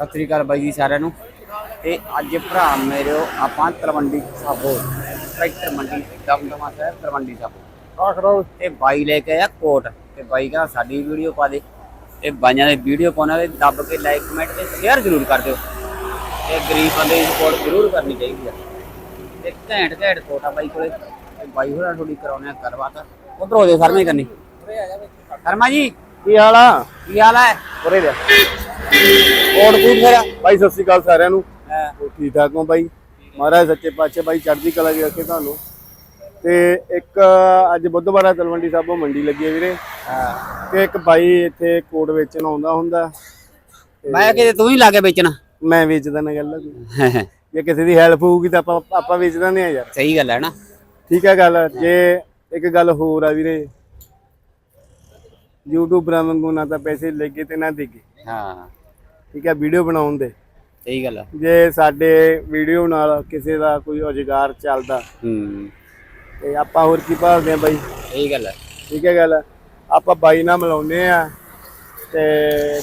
ਸਤਿ ਸ੍ਰੀ ਅਕਾਲ ਬਾਈ ਜੀ ਸਾਰਿਆਂ ਨੂੰ। ਤੇ ਅੱਜ ਭਰਾ ਮੇਰੇ ਆਪਾਂ ਤਲਵੰਡੀ ਸਾਬੋ ਟਰੈਕਟਰ ਮੰਡੀ ਦਮਦਮਾ ਸਾਹਿਬ ਤਲਵੰਡੀ ਸਾਬੋ ਆਖੜਾ ਤੇ ਬਾਈ ਲੈ ਕੇ ਆਇਆ ਕੋਟ। ਤੇ ਬਾਈ ਕਹਿੰਦਾ ਸਾਡੀ ਵੀਡੀਓ ਪਾ ਦੇ। ਤੇ ਬਾਈਆਂ ਦੇ ਵੀਡੀਓ ਪਾਉਣਾ ਤੇ ਦੱਬ ਕੇ ਲਾਈਕ ਕਮੈਂਟ ਤੇ ਸ਼ੇਅਰ ਜ਼ਰੂਰ ਕਰ ਦਿਓ। ਤੇ ਗਰੀਬ ਬੰਦੇ ਦੀ ਸਪੋਰਟ ਜ਼ਰੂਰ ਕਰਨੀ ਚਾਹੀਦੀ ਆ। ਤੇ ਘੈਂਟ ਘੈਂਟ ਕੋਟ ਆ ਬਾਈ ਕੋਲੇ। ਤੇ ਬਾਈ ਹੋਰਾਂ ਥੋੜੀ ਕਰਾਉਣੇ ਆ ਗੱਲਬਾਤ। ਉਧਰ ਹੋ ਜਾਓ ਸਰਮੇ ਕਰਨੀ। ਸ਼ਰਮਾ ਜੀ ਕੀ ਹਾਲ ਆ? ਕੀ ਹਾਲ ਹੈ ਉਰੇ ਦੇ ਕੋਟ ਕੂਟ ਫਿਰ? ਬਾਈ ਸਤਿ ਸ੍ਰੀ ਅਕਾਲ ਸਾਰਿਆਂ ਨੂੰ। ਹਾਂ। ਹੋਰ ਠੀਕ ਠਾਕ ਹੋ ਬਾਈ? ਮਹਾਰਾਜ ਸੱਚੇ ਪਾਤਸ਼ਾਹ ਬਾਈ ਚੜ੍ਹਦੀ ਕਲਾ ਜੀ ਰੱਖੇ ਤੁਹਾਨੂੰ। ਤੇ ਇੱਕ ਅੱਜ ਬੁੱਧਵਾਰ ਆ ਤਲਵੰਡੀ ਸਾਬੋ ਮੰਡੀ ਲੱਗੀ ਹੈ ਵੀਰੇ। ਤੇ ਇੱਕ ਬਾਈ ਇੱਥੇ ਕੋਟ ਵੇਚਣ ਆਉਂਦਾ ਹੁੰਦਾ। ਮੈਂ ਕਿਤੇ ਤੂੰ ਹੀ ਲਾ ਕੇ ਵੇਚਣਾ। ਮੈਂ ਵੇਚਦਾ ਨਾ ਗੱਲ ਜੇ ਕਿਸੇ ਦੀ ਹੈਲਪ ਹੋਊਗੀ ਤਾਂ ਆਪਾਂ ਆਪਾਂ ਵੇਚ ਦਿੰਦੇ ਆ ਯਾਰ। ਸਹੀ ਗੱਲ ਹੈ ਨਾ। ਠੀਕ ਹੈ ਗੱਲ। ਜੇ ਇੱਕ ਗੱਲ ਹੋਰ ਆ ਵੀਰੇ। ਯੂਟਿਊਬਰਾਂ ਵਾਂਗੂ ਨਾ ਤਾਂ ਪੈਸੇ ਲੱਗੇ ਤੇ ਨਾ ਦੇਗੇ ਹਾਂ। ਠੀਕ ਹੈ ਵੀਡੀਓ ਬਣਾਉਣ ਦੇ। ਸਹੀ ਗੱਲ ਹੈ ਜੇ ਸਾਡੇ ਵੀਡੀਓ ਨਾਲ ਕਿਸੇ ਦਾ ਕੋਈ ਰੁਜ਼ਗਾਰ ਚੱਲਦਾ ਹੂੰ। ਤੇ ਆਪਾਂ ਹੋਰ ਕੀ ਭਾਲਦੇ ਆ ਬਾਈ? ਸਹੀ ਗੱਲ ਹੈ ਠੀਕ ਹੈ ਗੱਲ। ਆਪਾਂ ਬਾਈ ਨਾਲ ਮਿਲਾਉਂਦੇ ਆ ਤੇ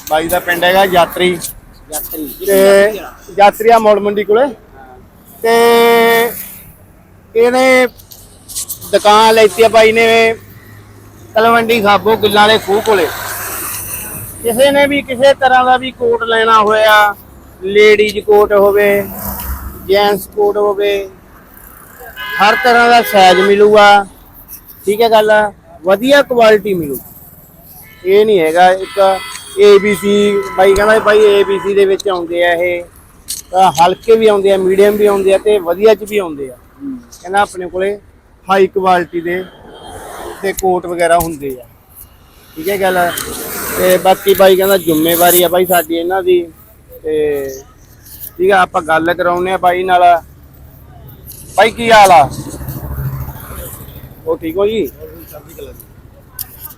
ਬਾਈ ਦਾ ਪਿੰਡ ਹੈਗਾ ਯਾਤਰੀ। ਯਾਤਰੀ। ਤੇ ਯਾਤਰੀਆ ਮੋੜ ਮੰਡੀ ਕੋਲੇ। ਤੇ ਇਹਨੇ ਦੁਕਾਨ ਲੈਤੀ ਆ ਬਾਈ ਨੇ ਤਲਵੰਡੀ ਖਾਬੋ ਗਿੱਲਾਂ ਵਾਲੇ ਖੂਹ ਕੋਲੇ। ਕਿਸੇ ਨੇ ਵੀ ਕਿਸੇ ਤਰ੍ਹਾਂ ਦਾ ਵੀ ਕੋਟ ਲੈਣਾ ਹੋਇਆ ਲੇਡੀਜ਼ ਕੋਟ ਹੋਵੇ ਜੈਂਟਸ ਕੋਟ ਹੋਵੇ, ਹਰ ਤਰ੍ਹਾਂ ਦਾ ਸਾਈਜ਼ ਮਿਲੂਗਾ, ਠੀਕ ਹੈ ਗੱਲ, ਵਧੀਆ ਕੁਆਲਿਟੀ ਮਿਲੂ ਇਹ ਨਹੀਂ ਹੈਗਾ ਇੱਕ ABC ਬਾਈ ਕਹਿੰਦਾ ਬਾਈ ABC ਦੇ ਵਿੱਚ ਆਉਂਦੇ ਆ ਇਹ ਹਲਕੇ ਵੀ ਆਉਂਦੇ ਆ ਮੀਡੀਅਮ ਵੀ ਆਉਂਦੇ ਆ ਤੇ ਵਧੀਆ ਚ ਵੀ ਆਉਂਦੇ ਆ। ਕਹਿੰਦਾ ਆਪਣੇ ਕੋਲੇ ਹਾਈ ਕੁਆਲਿਟੀ ਦੇ, ਤੇ ਕੋਟ ਵਗੈਰਾ ਹੁੰਦੇ ਆ। ਠੀਕ ਹੈ ਗੱਲ ਤੇ ਬਾਕੀ ਬਾਈ ਕਹਿੰਦਾ ਜ਼ਿੰਮੇਵਾਰੀ ਆ ਬਾਈ ਸਾਡੀ ਇਹਨਾਂ ਦੀ ਤੇ ਠੀਕ ਆ ਆਪਾਂ ਗੱਲ ਕਰਾਉਨੇ ਆ ਬਾਈ ਨਾਲ। ਬਾਈ ਕੀ ਹਾਲ ਆ? ਉਹ ਠੀਕ ਹੋ ਜੀ?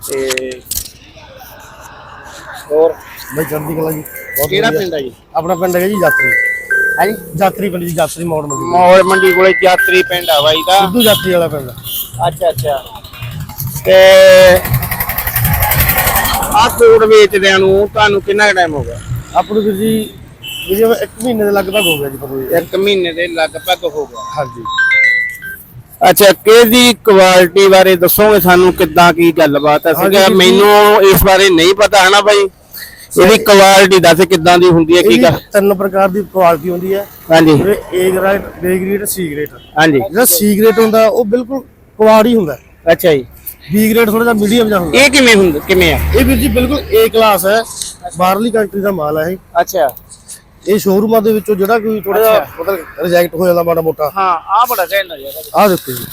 ਤੇ ਹੋਰ? ਬਈ ਚੜ੍ਹਦੀ ਕਲਾ ਜੀ। ਬਹੁਤ ਕਿਹੜਾ ਵਧੀਆ। ਪਿੰਡ ਆ ਜੀ? ਆਪਣਾ ਪਿੰਡ ਹੈਗਾ ਜੀ ਯਾਤਰੀ। ਹੈ? ਜੀ ਯਾਤਰੀ ਪਿੰਡ ਜੀ ਯਾਤਰੀ ਮੋੜ ਮੰਡੀ। ਮੋਹਲ ਮੰਡੀ ਕੋਲੇ ਯਾਤਰੀ ਪਿੰਡ ਆ ਬਾਈ ਦਾ। ਸਿੱਧੂ ਯਾਤਰੀ ਵਾਲਾ ਪਿੰਡ ਅੱਛਾ ਅੱਛਾ। ਤੇ ਆ ਕੋਡ ਵੇਚਦਿਆਂ ਨੂੰ ਤੁਹਾਨੂੰ ਕਿੰਨਾ ਟਾਈਮ ਹੋ ਗਿਆ? ਆਪਾਂ ਨੂੰ ਵੀਰ ਜੀ ਵੀਰੇ ਇੱਕ ਮਹੀਨੇ ਦੇ ਲਗਭਗ ਹੋ ਗਿਆ ਜੀ ਪਤਾ ਜੀ ਇੱਕ ਮਹੀਨੇ ਦੇ ਲਗਭਗ ਹੋ ਗਿਆ। ਹਾਂਜੀ। ਅੱਛਾ ਕਿਹਦੀ ਕੁਆਲਿਟੀ ਬਾਰੇ ਦੱਸੋਗੇ ਸਾਨੂੰ ਕਿੱਦਾਂ ਕੀ ਗੱਲਬਾਤ ਹੈ? ਸੀਗਾ। ਮੈਨੂੰ ਇਸ ਬਾਰੇ ਨਹੀਂ ਪਤਾ ਹੈ ਨਾ ਬਾਈ? ਇਹਦੀ ਕੁਆਲਿਟੀ ਦੱਸ ਕਿੱਦਾਂ ਦੀ ਹੁੰਦੀ ਹੈ ਕੀ ਗੱਲ? ਤਿੰਨ ਪ੍ਰਕਾਰ ਦੀ ਕੁਆਲਿਟੀ ਹੁੰਦੀ ਹੈ। ਹਾਂਜੀ। A grade B grade C grade ਹਾਂਜੀ। ਜਿਹੜਾ ਸੀ ਗ੍ਰੇਡ ਹੁੰਦਾ ਉਹ ਬਿਲਕੁਲ ਕੁਆੜੀ ਹੁੰਦਾ। ਅੱਛਾ ਜੀ। ਬੀ ਗ੍ਰੇਡ ਥੋੜਾ ਜਿਹਾ ਮੀਡੀਅਮ ਜਿਹਾ ਹੁੰਦਾ। ਇਹ ਕਿਵੇਂ ਹੁੰਦਾ ਕਿਵੇਂ ਆ? ਇਹ ਵੀਰ ਜੀ ਬਿਲਕੁਲ ਏ ਕਲਾਸ ਹੈ। ਬਾਹਰਲੀ ਕੰਟਰੀ ਦਾ ਮਾਲ ਹੈ ਇਹ। ਅੱਛਾ। ਇਹ ਸ਼ੋਰੂਮਾਂ ਦੇ ਵਿੱਚੋਂ ਜਿਹੜਾ ਕੋਈ ਥੋੜਾ ਜਿਹਾ ਮਤਲਬ ਰਿਜੈਕਟ ਹੋ ਜਾਂਦਾ ਮਾੜਾ ਮੋਟਾ। ਹਾਂ ਆ ਬੜਾ ਘੈਂਟ ਯਾਰ ਆਹ ਦੇਖੋ ਜੀ।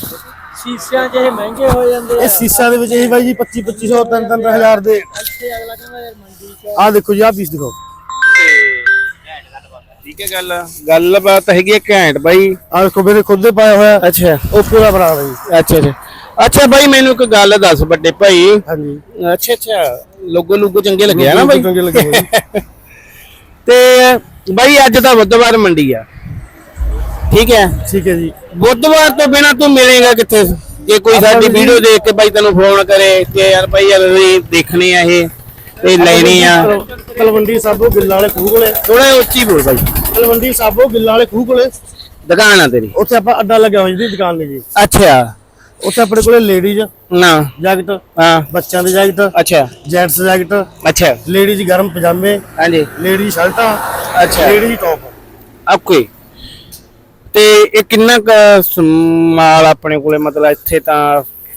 ਸ਼ੀਸ਼ਿਆਂ ਇਹ ਮਹਿੰਗੇ ਹੋ ਜਾਂਦੇ ਇਹ ਸੀਸਾ ਦੇ ਵਿੱਚ ਇਹ ਬਾਈ ਜੀ 25 2500 3 3000 ਦੇ। ਇੱਥੇ ਅਗਲਾ ਕਹਿੰਦਾ ਯਾਰ ਮੰਡੀ 'ਚ ਆਹ ਦੇਖੋ ਜੀ ਆਹ ਪੀਸ ਦਿਖਾਓ। ਠੀਕ ਹੈ ਗੱਲ। ਗੱਲਬਾਤ ਹੈਗੀ ਹੈ ਘੈਂਟ ਬਾਈ। ਆਹ ਦੇਖੋ ਮੇਰੇ ਖੁਦ ਦੇ ਪਾਇਆ ਹੋਇਆ ਅੱਛਾ। ਉਹ ਪੂਰਾ ਬਣਾ ਜੀ ਅੱਛਾ ਅੱਛਾ। ਅੱਛਾ ਬਾਈ ਮੈਨੂੰ ਇੱਕ ਗੱਲ ਦੱਸ ਵੱਡੇ ਭਾਈ। ਹਾਂਜੀ। ਅੱਛਾ ਅੱਛਾ ਲੋਗੋ ਲੋਗੋ ਚੰਗੇ ਲੱਗੇ ਆ ਨਾ ਬਾਈ? ਚੰਗੇ ਲੱਗੇ। ਤੇ ਬਾਈ ਅੱਜ ਤਾਂ ਬੁੱਧਵਾਰ ਮੰਡੀ ਆ। ਠੀਕ ਹੈ? ਠੀਕ ਹੈ ਜੀ। ਬੁੱਧਵਾਰ ਤੋਂ ਬਿਨਾ ਤੂੰ ਮਿਲੇਗਾ ਕਿੱਥੇ? ਜੇ ਕੋਈ ਆਪਾਂ ਸਾਡੀ ਵੀਡੀਓ ਦੇਖ ਕੇ ਬਾਈ ਤੈਨੂੰ ਫੋਨ ਕਰੇ ਕਿ ਯਾਰ ਬਾਈ ਯਾਰ ਇਹ ਦੇਖਣੇ ਆ ਇਹ ਤੇ ਲੈਣੇ ਆ। ਤਲ- ਤਲਵੰਡੀ ਸਾਬੋ ਗਿੱਲਾਂ ਵਾਲੇ ਖੂਹ ਕੋਲੇ। ਥੋੜਾ ਉੱਚੀ ਬੋਲ ਬਾਈ। ਤਲਵੰਡੀ ਸਾਬੋ ਗਿੱਲਾਂ ਵਾਲੇ ਖੂਹ ਕੋਲੇ। ਦੁਕਾਨ ਆ ਤੇਰੀ। ਉੱਥੇ ਆਪਾਂ ਅੱਡਾ ਲੱਗਿਆ ਹੋਇਆ ਜੀ ਦੁਕਾਨ ਨੇ ਜੀ। ਅੱਛਾ। ਉੱਥੇ ਆਪਣੇ ਕੋਲੇ ਲੇਡੀਜ਼ ਨਾ। ਜੈਕਟ ਹਾਂ। ਬੱਚਿਆਂ ਦੇ ਜੈਕਟ ਅੱਛਾ। ਜੈਂਟਸ ਜੈਕਟ ਅੱਛਾ। ਲੇਡੀਜ਼ ਗਰਮ ਪਜਾਮੇ ਹਾਂਜੀ। ਲੇਡੀਜ਼ ਸ਼ਰਟਾਂ ਅੱਛਾ। ਲੇਡੀਜ਼ ਟੌਪ ਓਕੇ ਤੇ ਇਹ ਕਿੰਨਾ ਕੁ ਸਮਾਲ ਆਪਣੇ ਕੋਲੇ ਮਤਲਬ ਇੱਥੇ ਤਾਂ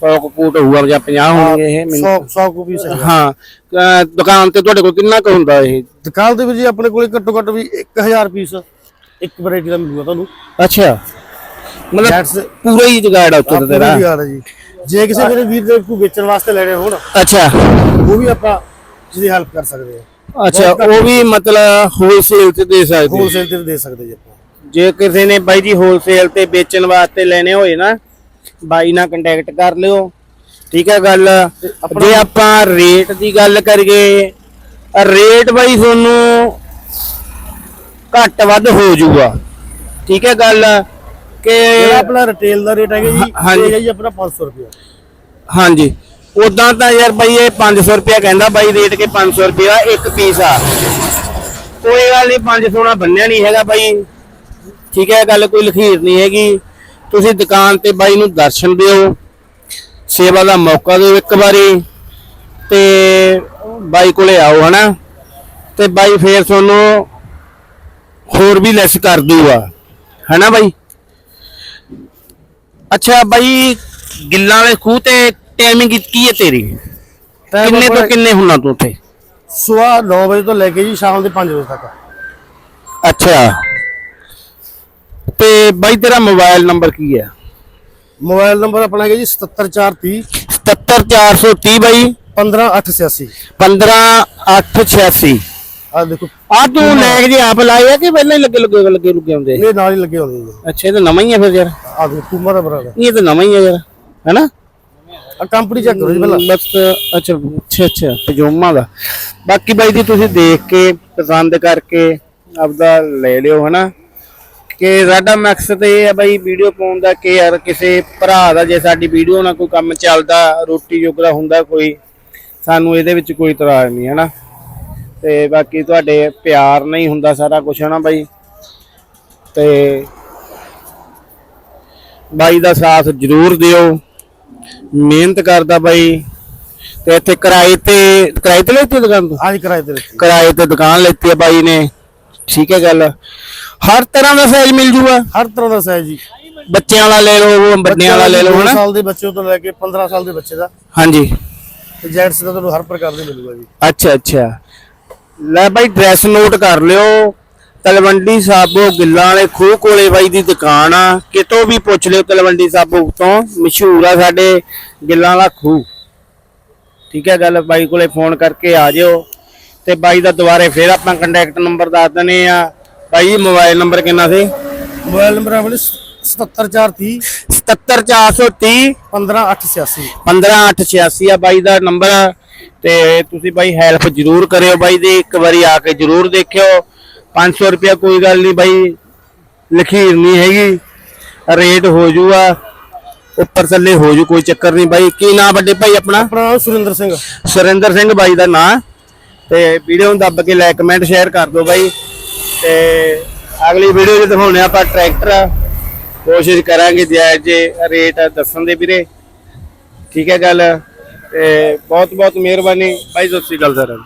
100 ਕੁ ਫੂਟ ਹੋਊਗਾ ਜਾਂ 50 ਹੋਣਗੇ ਇਹ 100 ਮੈਨੂੰ 100 ਕੋ ਪੀਸ ਹੈ। ਦੁਕਾਨ ਤੇ ਤੁਹਾਡੇ ਕੋਲ ਕਿੰਨਾ ਕੁ ਹੁੰਦਾ ਇਹ? ਦੁਕਾਨ ਦੇ ਵਿੱਚ ਜੀ ਆਪਣੇ ਕੋਲੇ ਘੱਟੋ ਘੱਟ ਵੀ 1000 ਪੀਸ ਇੱਕ ਵੈਰਾਈਟੀ ਦਾ ਮਿਲੂਗਾ ਤੁਹਾਨੂੰ। ਅੱਛਾ। ਮਤਲਬ ਪੂਰਾ ਹੀ ਜਗਾੜ ਆ ਉੱਤੇ ਤਾਂ ਤੇਰਾ। ਜੀ। ਜੇ ਕਿਸੇ ਮੇਰੇ ਵੀਰ ਦੇ ਕੋਈ ਵੇਚਣ ਵਾਸਤੇ ਲੈਣੇ ਹੋਣ ਅੱਛਾ। ਉਹ ਵੀ ਆਪਾਂ ਜਿਹਦੀ ਹੈਲਪ ਕਰ ਸਕਦੇ ਆ ਅੱਛਾ ਉਹ ਵੀ ਮਤਲਬ ਹੋਲਸੇਲ ਤੇ ਦੇ ਸਕਦੇ। ਹੋਲਸੇਲ ਤੇ ਦੇ ਸਕਦੇ ਜੀ ਆਪਾਂ। ਜੇ ਕਿਸੇ ਨੇ ਬਾਈ ਜੀ ਹੋਲਸੇਲ ਤੇ ਵੇਚਣ ਵਾਸਤੇ ਲੈਣੇ ਹੋਏ ਨਾ ਬਾਈ ਨਾਲ ਕੰਟੈਕਟ ਕਰ ਲਿਓ। ਠੀਕ ਹੈ ਗੱਲ। ਜੇ ਆਪਾਂ ਰੇਟ ਦੀ ਗੱਲ ਕਰੀਏ ਰੇਟ ਬਾਈ ਤੁਹਾਨੂੰ ਘੱਟ ਵੱਧ ਹੋ ਜਾਊਗਾ। ਠੀਕ ਹੈ ਗੱਲ। ਕਿ ਜਿਹੜਾ ਆਪਣਾ ਰਿਟੇਲ ਦਾ ਰੇਟ ਹੈਗਾ ਜੀ ਹਾਂਜੀ। ਇਹ ਜੀ ਆਪਣਾ 500 ਰੁਪਏ ਹਾਂਜੀ। ਉਦਾਂ ਤਾਂ ਯਾਰ ਬਾਈ ਇਹ 500 ਰੁਪਿਆ ਕਹਿੰਦਾ ਬਾਈ ਰੇਟ ਕੇ 500 ਰੁਪਿਆ ਇੱਕ ਪੀਸ ਆ। ਕੋਈ ਗੱਲ ਨਹੀਂ ਪੰਜ ਸੋਨਾ ਬੰਨਿਆ ਨਹੀਂ ਹੈਗਾ ਬਾਈ। ਠੀਕ ਹੈ ਗੱਲ ਕੋਈ ਲਖੀਰ ਨਹੀਂ ਹੈਗੀ। ਤੁਸੀਂ ਦੁਕਾਨ ਤੇ ਬਾਈ ਨੂੰ ਦਰਸ਼ਨ ਦਿਓ। ਸੇਵਾ ਦਾ ਮੌਕਾ ਦਿਓ ਇੱਕ ਵਾਰੀ। ਤੇ ਬਾਈ ਕੋਲੇ ਆਓ ਹਨਾ? ਤੇ ਬਾਈ ਫੇਰ ਤੁਹਾਨੂੰ ਹੋਰ ਵੀ ਲੈਸ ਕਰ ਦੂਗਾ। ਹਨਾ ਬਾਈ? ਅੱਛਾ ਬਾਈ ਗਿੱਲਾਂ ਵਾਲੇ ਖੂਹ ਤੇ ਟਾਈਮਿੰਗ ਕੀ ਹੈ ਤੇਰੀ? ਕਿੰਨੇ ਤੋਂ ਕਿੰਨੇ ਹੁੰਨਾ ਤੂੰ ਉੱਥੇ? ਸਵੇਰ 9 ਵਜੇ ਤੋਂ ਲੈ ਕੇ ਜੀ ਸ਼ਾਮ ਦੇ 5 ਵਜੇ ਤੱਕ। ਅੱਛਾ। ਤੇ ਬਾਈ ਤੇਰਾ ਮੋਬਾਈਲ ਨੰਬਰ ਕੀ ਹੈ? ਮੋਬਾਈਲ ਨੰਬਰ ਆਪਣਾ ਹੈਗਾ ਜੀ 77430 77430 ਬਾਈ। 15886 15886 ਆ ਦੇਖੋ। ਆ ਤੂੰ ਲੈਗ ਜੇ ਆਪ ਲਾਏ ਆ ਕਿ ਪਹਿਲਾਂ ਹੀ ਲੱਗੇ ਲੱਗੇ ਲੱਗੇ ਲੁੱਗੇ ਆਉਂਦੇ? ਇਹ ਨਾਲ ਹੀ ਲੱਗੇ ਹੁੰਦੇ ਜੀ। ਅੱਛਾ ਇਹ ਤਾਂ ਨਵਾਂ ਹੀ ਆ ਫਿਰ ਯਾਰ। ਆ ਦੇਖੋ ਪੂਮਾ ਦਾ ਇਹ ਤਾਂ ਨਵਾਂ ਹੀ ਆ ਯਾਰ ਹੈਨਾ? ਆ ਕੰਪਨੀ ਚੈੱਕ ਕਰੋ ਜੀ ਪਹਿਲਾਂ। ਬਸ ਅੱਛਾ ਅੱਛਾ ਅੱਛਾ ਪਜਾਮਾ ਦਾ। ਬਾਕੀ ਬਾਈ ਜੀ ਤੁਸੀਂ ਦੇਖ ਕੇ ਪਸੰਦ ਕਰਕੇ ਆਪਦਾ ਲੈ ਲਿਓ ਹਨਾ? ਕਿ ਸਾਡਾ ਮਕਸਦ ਇਹ ਹੈ ਬਾਈ ਵੀਡੀਓ ਪਾਉਣ ਦਾ ਕਿ ਯਾਰ ਕਿਸੇ ਭਰਾ ਦਾ ਜੇ ਸਾਡੀ ਵੀਡੀਓ ਨਾਲ ਕੋਈ ਕੰਮ ਚੱਲਦਾ ਰੋਟੀ ਜੋਗਰਾ ਹੁੰਦਾ ਕੋਈ ਸਾਨੂੰ ਇਹਦੇ ਵਿੱਚ ਕੋਈ ਇਤਰਾਜ਼ ਨਹੀਂ ਹਨਾ? ਤੇ ਬਾਕੀ ਤੁਹਾਡੇ ਪਿਆਰ ਨਹੀਂ ਹੁੰਦਾ ਸਾਰਾ ਕੁਝ ਹਨਾ ਬਾਈ? ਤੇ ਬਾਈ ਦਾ ਸਾਥ ਜ਼ਰੂਰ ਦਿਓ। ਮਿਹਨਤ ਕਰਦਾ ਬਾਈ। ਤੇ ਇੱਥੇ ਕਿਰਾਏ ਤੇ ਕਿਰਾਏ ਤੇ ਲੈਤੀ ਦੁਕਾਨ ਤੋਂ? ਅੱਜ ਕਿਰਾਏ ਤੇ ਰੱਖੀ ਕਿਰਾਏ ਤੇ ਦੁਕਾਨ ਲੈਤੀ ਹੈ ਬਾਈ ਨੇ। ਠੀਕ ਹੈ ਗੱਲ। ਹਰ ਤਰ੍ਹਾਂ ਦਾ ਸਾਈਜ਼ ਮਿਲ ਜੂਗਾ? ਹਰ ਤਰ੍ਹਾਂ ਦਾ ਸਾਈਜ਼ ਜੀ। ਬੱਚਿਆਂ ਵਾਲਾ ਲੈ ਲਓ ਵੱਡਿਆਂ ਵਾਲਾ ਲੈ ਲਓ ਹਨਾ? ਸਾਲ ਦੇ ਬੱਚੇ ਤੋਂ ਲੈ ਕੇ 15 ਸਾਲ ਦੇ ਬੱਚੇ ਦਾ। ਹਾਂਜੀ। ਤੇ ਜੈਂਟਸ ਦਾ ਤੁਹਾਨੂੰ ਹਰ ਪ੍ਰਕਾਰ ਦੇ ਮਿਲੂਗਾ ਜੀ। ਅੱਛਾ ਅੱਛਾ। ਲੈ ਬਾਈ ਡਰੈਸ ਨੋਟ ਕਰ ਲਿਓ। ਤਲਵੰਡੀ ਸਾਬੋ ਗਿੱਲਾਂ ਵਾਲੇ ਖੂਹ ਕੋਲੇ ਬਾਈ ਦੀ ਦੁਕਾਨ ਆ। ਕਿਤੋਂ ਵੀ ਪੁੱਛ ਲਿਓ ਤਲਵੰਡੀ ਸਾਬੋ ਤੋਂ। ਮਸ਼ਹੂਰ ਆ ਸਾਡੇ ਗਿੱਲਾਂ ਵਾਲਾ ਖੂਹ। ਠੀਕ ਹੈ ਗੱਲ ਬਾਈ ਕੋਲੇ ਫੋਨ ਕਰਕੇ ਆ ਜਿਓ। ਤੇ ਬਾਈ ਦਾ ਦੁਬਾਰੇ ਫੇਰ ਆਪਾਂ ਕੰਟੈਕਟ ਨੰਬਰ ਦੱਸ ਦਨੇ ਆ। ਬਾਈ ਮੋਬਾਈਲ ਨੰਬਰ ਕਿੰਨਾ ਸੀ? ਮੋਬਾਈਲ ਨੰਬਰ ਆਪਣਾ 77430 77430 15886 15886 ਆ ਬਾਈ ਦਾ ਨੰਬਰ। ਤੇ ਤੁਸੀਂ ਬਾਈ ਹੈਲਪ ਜ਼ਰੂਰ ਕਰਿਓ ਬਾਈ ਦੀ। ਇੱਕ ਵਾਰੀ ਆ ਕੇ ਜ਼ਰੂਰ ਦੇਖਿਓ। 500 ਰੁਪਇਆ ਕੋਈ ਗੱਲ ਨਹੀਂ ਬਾਈ। ਲਖੀਰ ਨਹੀਂ ਹੈਗੀ। ਰੇਟ ਹੋ ਜੂਗਾ। ਉੱਪਰ ਥੱਲੇ ਹੋ ਜੂ ਕੋਈ ਚੱਕਰ ਨਹੀਂ ਬਾਈ। ਕੀ ਨਾਮ ਵੱਡੇ ਭਾਈ ਆਪਣਾ? ਆਪਣਾ ਸੁਰਿੰਦਰ ਸਿੰਘ। ਸੁਰਿੰਦਰ ਸਿੰਘ ਬਾਈ ਦਾ ਨਾਂ। ਤੇ ਵੀਡੀਓ ਨੂੰ ਦੱਬ ਕੇ ਲਾਈਕ ਕਮੈਂਟ ਸ਼ੇਅਰ ਕਰ ਦਿਓ ਬਾਈ। ਤੇ ਅਗਲੀ ਵੀਡੀਓ 'ਚ ਦਿਖਾਉਣੇ ਆਪਾਂ ਟਰੈਕਟਰ। ਕੋਸ਼ਿਸ਼ ਕਰਾਂਗੇ ਜਾਇਜ਼ ਜੇ ਰੇਟ ਦੱਸਣ ਦੇ ਵੀਰੇ। ਠੀਕ ਹੈ ਗੱਲ। ਤੇ ਬਹੁਤ ਬਹੁਤ ਮਿਹਰਬਾਨੀ। ਬਾਈ ਸਤਿ ਸ਼੍ਰੀ ਅਕਾਲ ਸਰ